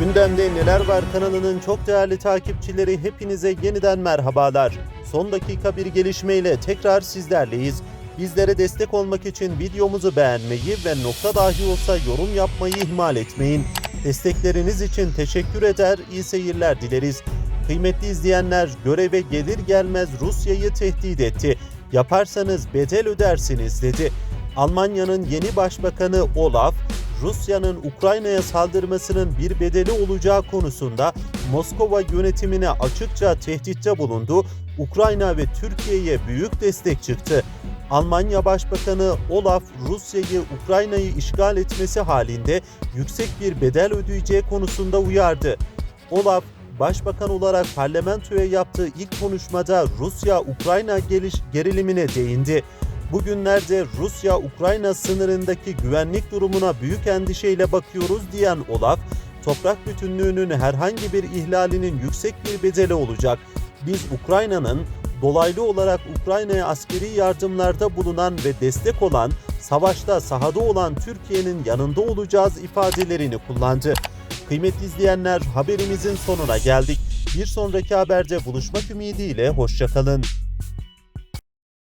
Gündemde Neler Var kanalının çok değerli takipçileri hepinize yeniden merhabalar. Son dakika bir gelişmeyle tekrar sizlerleyiz. Bizlere destek olmak için videomuzu beğenmeyi ve nokta dahi olsa yorum yapmayı ihmal etmeyin. Destekleriniz için teşekkür eder, iyi seyirler dileriz. Kıymetli izleyenler göreve gelir gelmez Rusya'yı tehdit etti. Yaparsanız bedel ödersiniz dedi. Almanya'nın yeni başbakanı Olaf, Rusya'nın Ukrayna'ya saldırmasının bir bedeli olacağı konusunda Moskova yönetimine açıkça tehditte bulundu. Ukrayna ve Türkiye'ye büyük destek çıktı. Almanya Başbakanı Olaf Rusya'yı Ukrayna'yı işgal etmesi halinde yüksek bir bedel ödeyeceği konusunda uyardı. Olaf Başbakan olarak parlamentoya yaptığı ilk konuşmada Rusya-Ukrayna geliş gerilimine değindi. Bugünlerde Rusya-Ukrayna sınırındaki güvenlik durumuna büyük endişeyle bakıyoruz diyen Olaf, toprak bütünlüğünün herhangi bir ihlalinin yüksek bir bedeli olacak. Biz Ukrayna'nın dolaylı olarak Ukrayna'ya askeri yardımlarda bulunan ve destek olan, savaşta sahada olan Türkiye'nin yanında olacağız ifadelerini kullandı. Kıymetli izleyenler haberimizin sonuna geldik. Bir sonraki haberde buluşmak ümidiyle hoşçakalın.